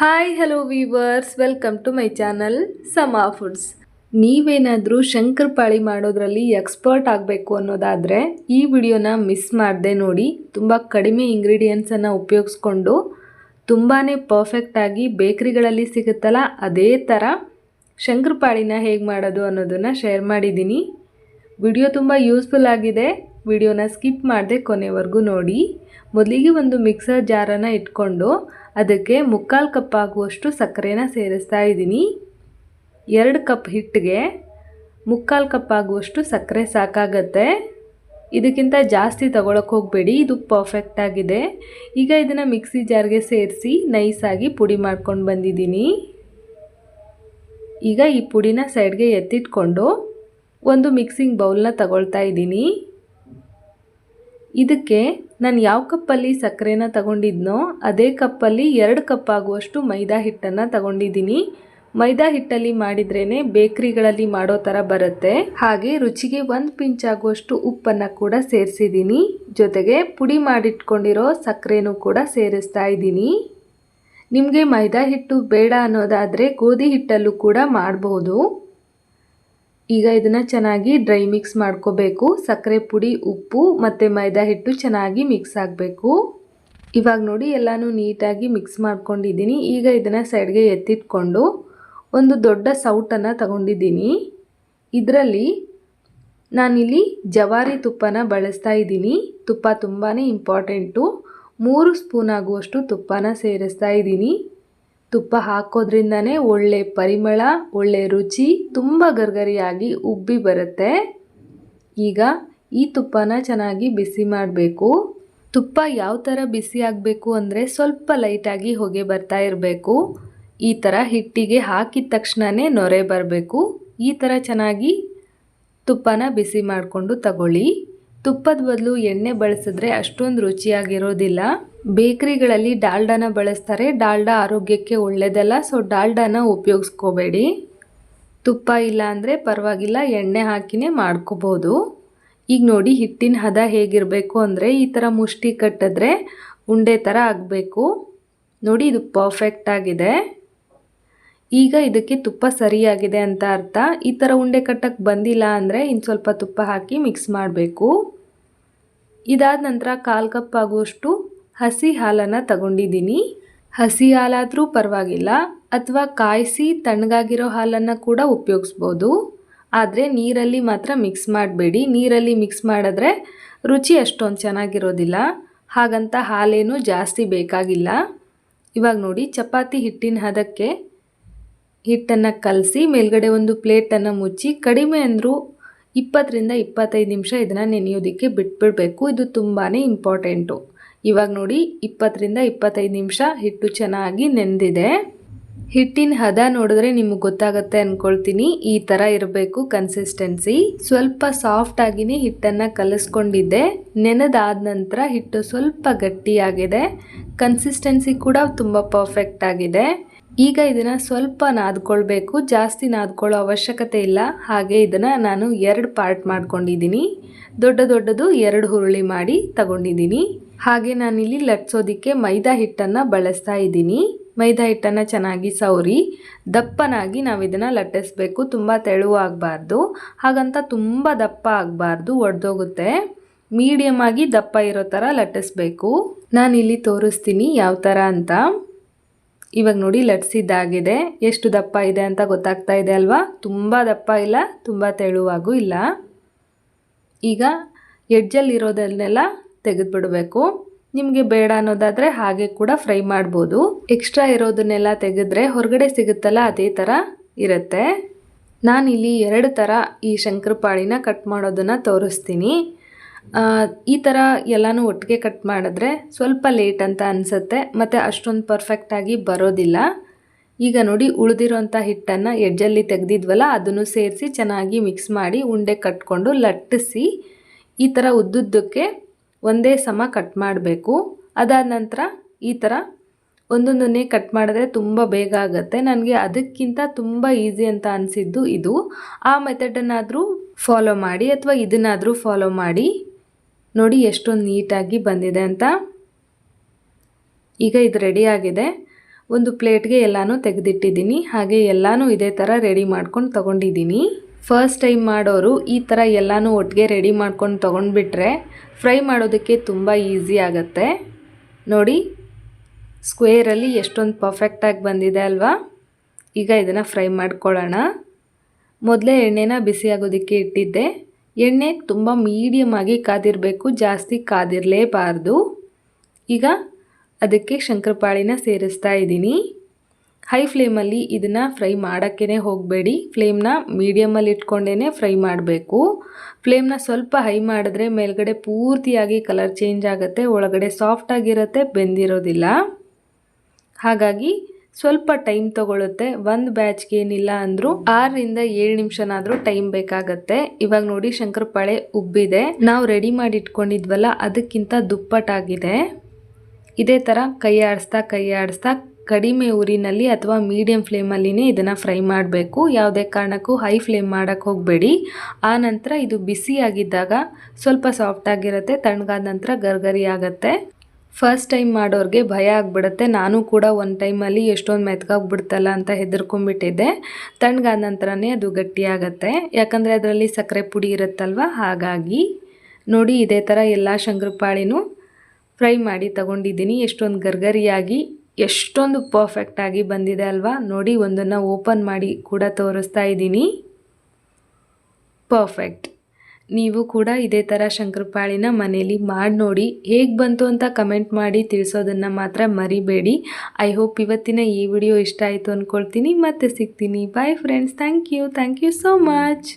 Hi hello viewers welcome to my channel Sama foods ನೀವೇನಾದರೂ ಶಂಕರಪಾಳಿ ಮಾಡೋದ್ರಲ್ಲಿ expert ಆಗಬೇಕು ಅನ್ನೋದಾದರೆ ಈ ವಿಡಿಯೋನ ಮಿಸ್ ಮಾಡದೆ ನೋಡಿ, ತುಂಬ ಕಡಿಮೆ ಇಂಗ್ರೀಡಿಯೆಂಟ್ಸನ್ನು ಉಪಯೋಗಿಸ್ಕೊಂಡು ತುಂಬಾ ಪರ್ಫೆಕ್ಟಾಗಿ ಬೇಕ್ರಿಗಳಲ್ಲಿ ಸಿಗುತ್ತಲ್ಲ, ಅದೇ ಥರ ಶಂಕರಪಾಳಿನ ಹೇಗೆ ಮಾಡೋದು ಅನ್ನೋದನ್ನು ಶೇರ್ ಮಾಡಿದ್ದೀನಿ. ವಿಡಿಯೋ ತುಂಬ ಯೂಸ್ಫುಲ್ ಆಗಿದೆ. ವಿಡಿಯೋನ ಸ್ಕಿಪ್ ಮಾಡದೆ ಕೊನೆವರೆಗೂ ನೋಡಿ. ಮೊದಲಿಗೆ ಒಂದು ಮಿಕ್ಸರ್ ಜಾರನ್ನು ಇಟ್ಕೊಂಡು ಅದಕ್ಕೆ ಮುಕ್ಕಾಲು ಕಪ್ ಆಗುವಷ್ಟು ಸಕ್ಕರೆನ ಸೇರಿಸ್ತಾ ಇದ್ದೀನಿ. ಎರಡು ಕಪ್ ಹಿಟ್ಟಿಗೆ ಮುಕ್ಕಾಲು ಕಪ್ ಆಗುವಷ್ಟು ಸಕ್ಕರೆ ಸಾಕಾಗತ್ತೆ. ಇದಕ್ಕಿಂತ ಜಾಸ್ತಿ ತಗೊಳಕ್ಕೆ ಹೋಗಬೇಡಿ, ಇದು ಪರ್ಫೆಕ್ಟ್ ಆಗಿದೆ. ಈಗ ಇದನ್ನು ಮಿಕ್ಸಿ ಜಾರ್ಗೆ ಸೇರಿಸಿ ನೈಸಾಗಿ ಪುಡಿ ಮಾಡ್ಕೊಂಡು ಬಂದಿದ್ದೀನಿ. ಈಗ ಈ ಪುಡಿನ ಸೈಡ್ಗೆ ಎತ್ತಿಟ್ಕೊಂಡು ಒಂದು ಮಿಕ್ಸಿಂಗ್ ಬೌಲ್ನ ತಗೊಳ್ತಾ ಇದ್ದೀನಿ. ಇದಕ್ಕೆ ನಾನು ಯಾವ ಕಪ್ಪಲ್ಲಿ ಸಕ್ಕರೆನ ತಗೊಂಡಿದ್ನೋ, ಅದೇ ಕಪ್ಪಲ್ಲಿ ಎರಡು ಕಪ್ ಆಗುವಷ್ಟು ಮೈದಾ ಹಿಟ್ಟನ್ನು ತಗೊಂಡಿದ್ದೀನಿ ಮೈದಾ ಹಿಟ್ಟಲ್ಲಿ ಮಾಡಿದ್ರೇ ಬೇಕ್ರಿಗಳಲ್ಲಿ ಮಾಡೋ ಥರ ಬರುತ್ತೆ. ಹಾಗೆ ರುಚಿಗೆ ಒಂದು ಪಿಂಚ್ ಆಗುವಷ್ಟು ಉಪ್ಪನ್ನು ಕೂಡ ಸೇರಿಸಿದ್ದೀನಿ ಜೊತೆಗೆ ಪುಡಿ ಮಾಡಿಟ್ಕೊಂಡಿರೋ ಸಕ್ಕರೆನೂ ಕೂಡ ಸೇರಿಸ್ತಾ ಇದ್ದೀನಿ ನಿಮಗೆ ಮೈದಾ ಹಿಟ್ಟು ಬೇಡ ಅನ್ನೋದಾದರೆ ಗೋಧಿ ಹಿಟ್ಟಲ್ಲೂ ಕೂಡ ಮಾಡಬಹುದು ಈಗ ಇದನ್ನು ಚೆನ್ನಾಗಿ ಡ್ರೈ ಮಿಕ್ಸ್ ಮಾಡ್ಕೋಬೇಕು. ಸಕ್ಕರೆ ಪುಡಿ, ಉಪ್ಪು ಮತ್ತು ಮೈದಾ ಹಿಟ್ಟು ಚೆನ್ನಾಗಿ ಮಿಕ್ಸ್ ಆಗಬೇಕು. ಇವಾಗ ನೋಡಿ ಎಲ್ಲನೂ ನೀಟಾಗಿ ಮಿಕ್ಸ್ ಮಾಡ್ಕೊಂಡಿದ್ದೀನಿ. ಈಗ ಇದನ್ನು ಸೈಡ್ಗೆ ಎತ್ತಿಟ್ಕೊಂಡು ಒಂದು ದೊಡ್ಡ ಸೌಟನ್ನು ತಗೊಂಡಿದ್ದೀನಿ. ಇದರಲ್ಲಿ ನಾನಿಲ್ಲಿ ಜವಾರಿ ತುಪ್ಪನ ಬಳಸ್ತಾ ಇದ್ದೀನಿ. ತುಪ್ಪ ತುಂಬಾ ಇಂಪಾರ್ಟೆಂಟು ಮೂರು ಸ್ಪೂನ್ ಆಗುವಷ್ಟು ತುಪ್ಪನ ಸೇರಿಸ್ತಾ ಇದ್ದೀನಿ. ತುಪ್ಪ ಹಾಕೋದ್ರಿಂದನೇ ಒಳ್ಳೆ ಪರಿಮಳ, ಒಳ್ಳೆ ರುಚಿ ತುಂಬ ಗರ್ಗರಿಯಾಗಿ ಉಬ್ಬಿ ಬರುತ್ತೆ. ಈಗ ಈ ತುಪ್ಪನ ಚೆನ್ನಾಗಿ ಬಿಸಿ ಮಾಡಬೇಕು. ತುಪ್ಪ ಯಾವ ಥರ ಬಿಸಿ ಆಗಬೇಕು ಅಂದರೆ ಸ್ವಲ್ಪ ಲೈಟಾಗಿ ಹೊಗೆ ಬರ್ತಾ ಇರಬೇಕು. ಈ ಥರ ಹಿಟ್ಟಿಗೆ ಹಾಕಿದ ತಕ್ಷಣವೇ ನೊರೆ ಬರಬೇಕು. ಈ ಥರ ಚೆನ್ನಾಗಿ ತುಪ್ಪನ ಬಿಸಿ ಮಾಡಿಕೊಂಡು ತಗೊಳ್ಳಿ. ತುಪ್ಪದ ಬದಲು ಎಣ್ಣೆ ಬಳಸಿದ್ರೆ ಅಷ್ಟೊಂದು ರುಚಿಯಾಗಿರೋದಿಲ್ಲ. ಬೇಕ್ರಿಗಳಲ್ಲಿ ಡಾಲ್ಡಾನ ಬಳಸ್ತಾರೆ. ಡಾಲ್ಡಾ ಆರೋಗ್ಯಕ್ಕೆ ಒಳ್ಳೆಯದಲ್ಲ ಸೊ ಡಾಲ್ಡಾನ ಉಪಯೋಗಿಸ್ಕೋಬೇಡಿ. ತುಪ್ಪ ಇಲ್ಲ ಅಂದರೆ ಪರವಾಗಿಲ್ಲ, ಎಣ್ಣೆ ಹಾಕಿನೇ ಮಾಡ್ಕೋಬೋದು. ಈಗ ನೋಡಿ, ಹಿಟ್ಟಿನ ಹದ ಹೇಗಿರಬೇಕು ಅಂದರೆ ಈ ಥರ ಮುಷ್ಟಿ ಕಟ್ಟಿದ್ರೆ ಉಂಡೆ ಥರ ಆಗಬೇಕು. ನೋಡಿ, ಇದು ಪರ್ಫೆಕ್ಟ್ ಆಗಿದೆ. ಈಗ ಇದಕ್ಕೆ ತುಪ್ಪ ಸರಿಯಾಗಿದೆ ಅಂತ ಅರ್ಥ. ಈ ಥರ ಉಂಡೆ ಕಟ್ಟಕ್ಕೆ ಬಂದಿಲ್ಲ ಅಂದರೆ ಇನ್ನು ಸ್ವಲ್ಪ ತುಪ್ಪ ಹಾಕಿ ಮಿಕ್ಸ್ ಮಾಡಬೇಕು. ಇದಾದ ನಂತರ ಕಾಲು ಕಪ್ ಆಗುವಷ್ಟು ಹಸಿ ಹಾಲನ್ನು ತಗೊಂಡಿದ್ದೀನಿ. ಹಸಿ ಹಾಲಾದರೂ ಪರವಾಗಿಲ್ಲ, ಅಥವಾ ಕಾಯಿಸಿ ತಣ್ಣಗಾಗಿರೋ ಹಾಲನ್ನು ಕೂಡ ಉಪಯೋಗಿಸ್ಬೋದು. ಆದರೆ ನೀರಲ್ಲಿ ಮಾತ್ರ ಮಿಕ್ಸ್ ಮಾಡಬೇಡಿ. ನೀರಲ್ಲಿ ಮಿಕ್ಸ್ ಮಾಡಿದ್ರೆ ರುಚಿ ಅಷ್ಟೊಂದು ಚೆನ್ನಾಗಿರೋದಿಲ್ಲ. ಹಾಗಂತ ಹಾಲೇನು ಜಾಸ್ತಿ ಬೇಕಾಗಿಲ್ಲ. ಇವಾಗ ನೋಡಿ, ಚಪಾತಿ ಹಿಟ್ಟಿನ ಹದಕ್ಕೆ ಹಿಟ್ಟನ್ನು ಕಲಸಿ ಮೇಲ್ಗಡೆ ಒಂದು ಪ್ಲೇಟನ್ನು ಮುಚ್ಚಿ ಕಡಿಮೆ ಅಂದರೂ ಇಪ್ಪತ್ತರಿಂದ ಇಪ್ಪತ್ತೈದು ನಿಮಿಷ ಇದನ್ನು ನೆನೆಯೋದಕ್ಕೆ ಬಿಟ್ಬಿಡಬೇಕು. ಇದು ತುಂಬಾ ಇಂಪಾರ್ಟೆಂಟು. ಇವಾಗ ನೋಡಿ ಇಪ್ಪತ್ತರಿಂದ ಇಪ್ಪತ್ತೈದು ನಿಮಿಷ ಹಿಟ್ಟು ಚೆನ್ನಾಗಿ ನೆಂದಿದೆ. ಹಿಟ್ಟಿನ ಹದ ನೋಡಿದ್ರೆ ನಿಮಗೆ ಗೊತ್ತಾಗುತ್ತೆ ಅಂದ್ಕೊಳ್ತೀನಿ ಈ ಥರ ಇರಬೇಕು ಕನ್ಸಿಸ್ಟೆನ್ಸಿ ಸ್ವಲ್ಪ ಸಾಫ್ಟ್ ಆಗಿನೇ ಹಿಟ್ಟನ್ನು ಕಲಿಸ್ಕೊಂಡಿದ್ದೆ. ನೆನೆದಾದ ನಂತರ ಹಿಟ್ಟು ಸ್ವಲ್ಪ ಗಟ್ಟಿಯಾಗಿದೆ. ಕನ್ಸಿಸ್ಟೆನ್ಸಿ ಕೂಡ ತುಂಬ ಪರ್ಫೆಕ್ಟ್ ಆಗಿದೆ. ಈಗ ಇದನ್ನು ಸ್ವಲ್ಪ ನಾದ್ಕೊಳ್ಬೇಕು, ಜಾಸ್ತಿ ನಾದ್ಕೊಳ್ಳೋ ಅವಶ್ಯಕತೆ ಇಲ್ಲ. ಹಾಗೆ ಇದನ್ನು ನಾನು ಎರಡು ಪಾರ್ಟ್ ಮಾಡ್ಕೊಂಡಿದ್ದೀನಿ. ದೊಡ್ಡ ದೊಡ್ಡದು ಎರಡು ಹುರುಳಿ ಮಾಡಿ ತಗೊಂಡಿದ್ದೀನಿ. ಹಾಗೆ ನಾನಿಲ್ಲಿ ಲಟ್ಸೋದಿಕ್ಕೆ ಮೈದಾ ಹಿಟ್ಟನ್ನು ಬಳಸ್ತಾ ಇದ್ದೀನಿ. ಮೈದಾ ಹಿಟ್ಟನ್ನು ಚೆನ್ನಾಗಿ ಸವರಿ, ದಪ್ಪನಾಗಿ ನಾವು ಇದನ್ನು ಲಟ್ಟಿಸ್ಬೇಕು. ತುಂಬ ತೆಳುವಾಗಬಾರ್ದು ಹಾಗಂತ ತುಂಬ ದಪ್ಪ ಆಗಬಾರ್ದು, ಒಡೆದೋಗುತ್ತೆ. ಮೀಡಿಯಮ್ ಆಗಿ ದಪ್ಪ ಇರೋ ಥರ ಲಟ್ಟಿಸ್ಬೇಕು. ನಾನಿಲ್ಲಿ ತೋರಿಸ್ತೀನಿ ಯಾವ ಥರ ಅಂತ. ಇವಾಗ ನೋಡಿ ಲಟ್ಸಿದ್ದಾಗಿದೆ ಎಷ್ಟು ದಪ್ಪ ಇದೆ ಅಂತ ಗೊತ್ತಾಗ್ತಾ ಇದೆ ಅಲ್ವಾ? ತುಂಬ ದಪ್ಪ ಇಲ್ಲ, ತುಂಬ ತೆಳುವಾಗೂ ಇಲ್ಲ. ಈಗ ಎಡ್ಜಲ್ಲಿರೋದನ್ನೆಲ್ಲ ತೆಗೆದುಬಿಡಬೇಕು. ನಿಮಗೆ ಬೇಡ ಅನ್ನೋದಾದರೆ ಹಾಗೆ ಕೂಡ ಫ್ರೈ ಮಾಡ್ಬೋದು. ಎಕ್ಸ್ಟ್ರಾ ಇರೋದನ್ನೆಲ್ಲ ತೆಗೆದ್ರೆ ಹೊರಗಡೆ ಸಿಗುತ್ತಲ್ಲ ಅದೇ ಥರ ಇರುತ್ತೆ. ನಾನಿಲ್ಲಿ ಎರಡು ಥರ ಈ ಶಂಕರಪಾಳಿನ ಕಟ್ ಮಾಡೋದನ್ನು ತೋರಿಸ್ತೀನಿ. ಈ ಥರ ಎಲ್ಲನೂ ಒಟ್ಟಿಗೆ ಕಟ್ ಮಾಡಿದ್ರೆ ಸ್ವಲ್ಪ ಲೇಟ್ ಅಂತ ಅನಿಸುತ್ತೆ, ಮತ್ತು ಅಷ್ಟೊಂದು ಪರ್ಫೆಕ್ಟಾಗಿ ಬರೋದಿಲ್ಲ. ಈಗ ನೋಡಿ ಉಳಿದಿರೋಂಥ ಹಿಟ್ಟನ್ನು ಎಡ್ಜಲ್ಲಿ ತೆಗೆದಿದ್ವಲ್ಲ, ಅದನ್ನು ಸೇರಿಸಿ ಚೆನ್ನಾಗಿ ಮಿಕ್ಸ್ ಮಾಡಿ ಉಂಡೆ ಕಟ್ಕೊಂಡು ಲಟ್ಟಿಸಿ, ಈ ಥರ ಉದ್ದುದ್ದಕ್ಕೆ ಒಂದೇ ಸಮ ಕಟ್ ಮಾಡಬೇಕು. ಅದಾದ ನಂತರ ಈ ಥರ ಒಂದೊಂದನ್ನೇ ಕಟ್ ಮಾಡಿದ್ರೆ ತುಂಬ ಬೇಗ ಆಗುತ್ತೆ. ನನಗೆ ಅದಕ್ಕಿಂತ ತುಂಬ ಈಸಿ ಅಂತ ಅನಿಸಿದ್ದು ಇದು. ಆ ಮೆಥಡನ್ನಾದರೂ ಫಾಲೋ ಮಾಡಿ, ಅಥವಾ ಇದನ್ನಾದರೂ ಫಾಲೋ ಮಾಡಿ. ನೋಡಿ ಎಷ್ಟೊಂದು ನೀಟಾಗಿ ಬಂದಿದೆ ಅಂತ. ಈಗ ಇದು ರೆಡಿ ಆಗಿದೆ. ಒಂದು ಪ್ಲೇಟ್ಗೆ ಎಲ್ಲನೂ ತೆಗೆದಿಟ್ಟಿದ್ದೀನಿ. ಹಾಗೆ ಎಲ್ಲನೂ ಇದೇ ಥರ ರೆಡಿ ಮಾಡ್ಕೊಂಡು ತೊಗೊಂಡಿದ್ದೀನಿ. ಫಸ್ಟ್ ಟೈಮ್ ಮಾಡೋರು ಈ ಥರ ಎಲ್ಲನೂ ಒಟ್ಟಿಗೆ ರೆಡಿ ಮಾಡ್ಕೊಂಡು ತೊಗೊಂಡ್ಬಿಟ್ರೆ ಫ್ರೈ ಮಾಡೋದಕ್ಕೆ ತುಂಬ ಈಸಿ ಆಗುತ್ತೆ. ನೋಡಿ ಸ್ಕ್ವೇರಲ್ಲಿ ಎಷ್ಟೊಂದು ಪರ್ಫೆಕ್ಟಾಗಿ ಬಂದಿದೆ ಅಲ್ವಾ? ಈಗ ಇದನ್ನು ಫ್ರೈ ಮಾಡ್ಕೊಳ್ಳೋಣ. ಮೊದಲೇ ಎಣ್ಣೆನ ಬಿಸಿ ಆಗೋದಕ್ಕೆ ಇಟ್ಟಿದ್ದೆ. ಎಣ್ಣೆ ತುಂಬ ಮೀಡಿಯಮ್ ಆಗಿ ಕಾದಿರಬೇಕು, ಜಾಸ್ತಿ ಕಾದಿರಲೇಬಾರ್ದು. ಈಗ ಅದಕ್ಕೆ ಶಂಕರಪಾಳಿನ ಸೇರಿಸ್ತಾ ಇದ್ದೀನಿ. ಹೈ ಫ್ಲೇಮಲ್ಲಿ ಇದನ್ನು ಫ್ರೈ ಮಾಡೋಕ್ಕೇ ಹೋಗಬೇಡಿ. ಫ್ಲೇಮ್ನ ಮೀಡಿಯಮಲ್ಲಿ ಇಟ್ಕೊಂಡೇ ಫ್ರೈ ಮಾಡಬೇಕು. ಫ್ಲೇಮ್ನ ಸ್ವಲ್ಪ ಹೈ ಮಾಡಿದ್ರೆ ಮೇಲ್ಗಡೆ ಪೂರ್ತಿಯಾಗಿ ಕಲರ್ ಚೇಂಜ್ ಆಗುತ್ತೆ, ಒಳಗಡೆ ಸಾಫ್ಟಾಗಿರುತ್ತೆ ಬೆಂದಿರೋದಿಲ್ಲ. ಹಾಗಾಗಿ ಸ್ವಲ್ಪ ಟೈಮ್ ತಗೊಳುತ್ತೆ. ಒಂದು ಬ್ಯಾಚ್ಗೆ ಏನಿಲ್ಲ ಅಂದರೂ ಆರರಿಂದ ಏಳು ನಿಮಿಷನಾದರೂ ಟೈಮ್ ಬೇಕಾಗತ್ತೆ. ಇವಾಗ ನೋಡಿ ಶಂಕರಪಾಳೆ ಉಬ್ಬಿದೆ. ನಾವು ರೆಡಿ ಮಾಡಿ ಇಟ್ಕೊಂಡಿದ್ವಲ್ಲ, ಅದಕ್ಕಿಂತ ದುಪ್ಪಟ್ಟಾಗಿದೆ. ಇದೇ ಥರ ಕೈ ಆಡಿಸ್ತಾ ಕೈ ಆಡಿಸ್ತಾ ಕಡಿಮೆ ಊರಿನಲ್ಲಿ ಅಥವಾ ಮೀಡಿಯಂ ಫ್ಲೇಮಲ್ಲಿನೇ ಇದನ್ನು ಫ್ರೈ ಮಾಡಬೇಕು. ಯಾವುದೇ ಕಾರಣಕ್ಕೂ ಹೈ ಫ್ಲೇಮ್ ಮಾಡೋಕ್ಕೆ ಹೋಗಬೇಡಿ. ಆ ನಂತರ ಇದು ಬಿಸಿಯಾಗಿದ್ದಾಗ ಸ್ವಲ್ಪ ಸಾಫ್ಟ್ ಆಗಿರುತ್ತೆ, ತಣ್ಣಗಾದ ನಂತರ ಗರ್ಗರಿ ಆಗುತ್ತೆ. ಫಸ್ಟ್ ಟೈಮ್ ಮಾಡೋರಿಗೆ ಭಯ ಆಗಿಬಿಡುತ್ತೆ. ನಾನು ಕೂಡ ಒಂದು ಟೈಮಲ್ಲಿ ಎಷ್ಟೊಂದು ಮೆತ್ಕಾಗ್ಬಿಡ್ತಲ್ಲ ಅಂತ ಹೆದರ್ಕೊಂಡ್ಬಿಟ್ಟಿದ್ದೆ. ತಣ್ಣಗಾದ ನಂತರನೇ ಅದು ಗಟ್ಟಿಯಾಗತ್ತೆ. ಯಾಕಂದರೆ ಅದರಲ್ಲಿ ಸಕ್ಕರೆ ಪುಡಿ ಇರುತ್ತಲ್ವ? ಹಾಗಾಗಿ ನೋಡಿ, ಇದೇ ಥರ ಎಲ್ಲ ಶಂಕರಪಾಳಿನೂ ಫ್ರೈ ಮಾಡಿ ತಗೊಂಡಿದ್ದೀನಿ. ಎಷ್ಟೊಂದು ಗರ್ಗರಿಯಾಗಿ, ಎಷ್ಟೊಂದು ಪರ್ಫೆಕ್ಟಾಗಿ ಬಂದಿದೆ ಅಲ್ವಾ? ನೋಡಿ, ಒಂದನ್ನು ಓಪನ್ ಮಾಡಿ ಕೂಡ ತೋರಿಸ್ತಾ ಇದ್ದೀನಿ. ಪರ್ಫೆಕ್ಟ್ ನೀವು ಕೂಡ ಇದೇ ಥರ ಶಂಕರಪಾಳಿನ ಮನೇಲಿ ಮಾಡಿ ನೋಡಿ ಹೇಗೆ ಬಂತು ಅಂತ ಕಮೆಂಟ್ ಮಾಡಿ ತಿಳಿಸೋದನ್ನು ಮಾತ್ರ ಮರಿಬೇಡಿ. ಐ ಹೋಪ್ ಇವತ್ತಿನ ಈ ವಿಡಿಯೋ ಇಷ್ಟ ಆಯಿತು ಅಂದ್ಕೊಳ್ತೀನಿ ಮತ್ತೆ ಸಿಗ್ತೀನಿ. Bye friends thank you thank you so much